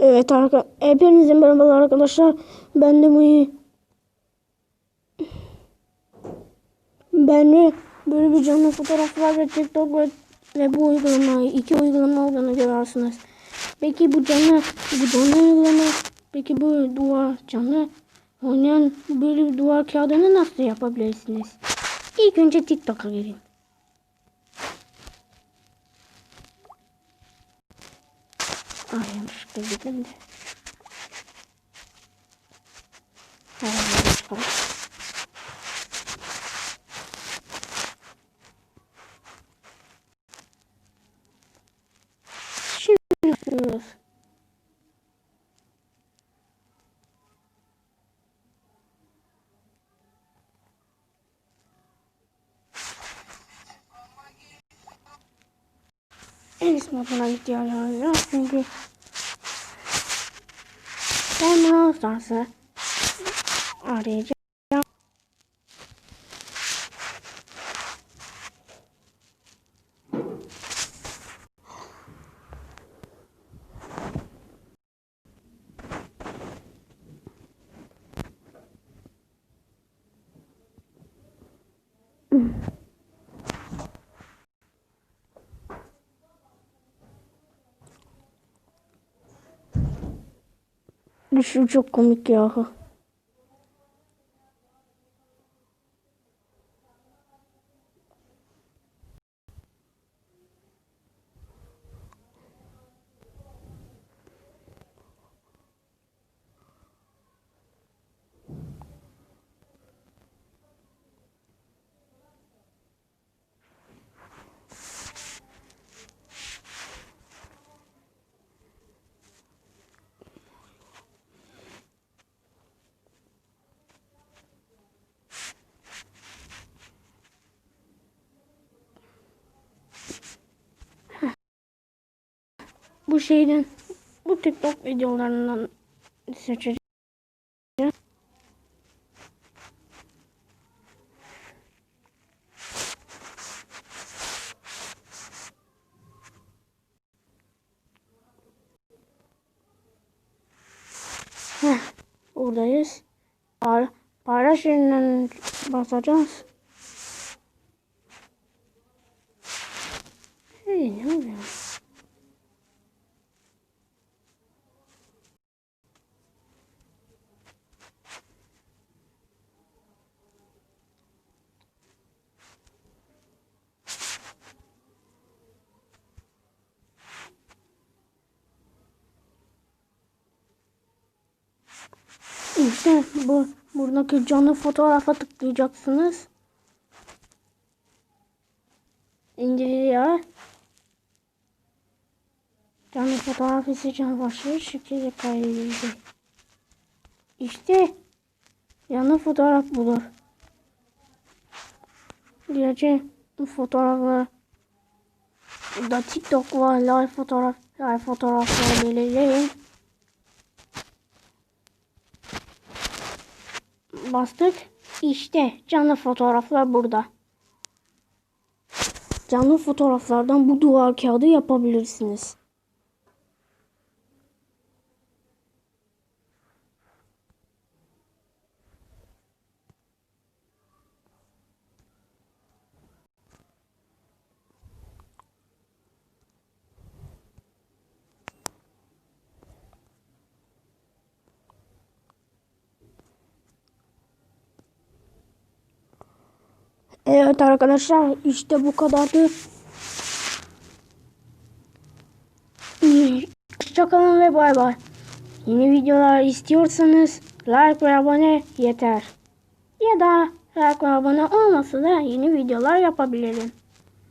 Evet arkadaşlar. Hepinize merhabalar arkadaşlar. Ben de bu ben de böyle bir canlı fotoğraflar ve TikTok ve, bu uygulama iki uygulama olduğunu görürsünüz. Peki bu canlı bu canlı uygulama peki bu duvar canlı oynayan böyle bir duvar kağıdını nasıl yapabilirsiniz? İlk önce TikTok'a girin. Ay yanlışlıkla girdim de. Herhalde. Şimdi yapıyoruz. En iyisi moduna ihtiyacım var çünkü ben bunu Stars'ı arayacağım. Bu şu çok komik ya. Bu şeyden bu TikTok videolarından seçeceğim. Heh, buradayız. Par paylaş yerinden basacağız. Hey ne oluyor? İşte bu buradaki canlı fotoğrafa tıklayacaksınız. İndiriyor. Canlı fotoğraf seçen başlıyor. Şekilde kaydedildi. İşte canlı fotoğraf bulur. Gerçi bu fotoğraflar da TikTok var. Live fotoğraf, live fotoğrafları belirleyin. Bastık. İşte canlı fotoğraflar burada. Canlı fotoğraflardan bu duvar kağıdı yapabilirsiniz. Evet arkadaşlar işte bu kadardı. Hoşçakalın ve bay bay. Yeni videolar istiyorsanız like ve abone yeter. Ya da like ve abone olmasa da yeni videolar yapabilirim.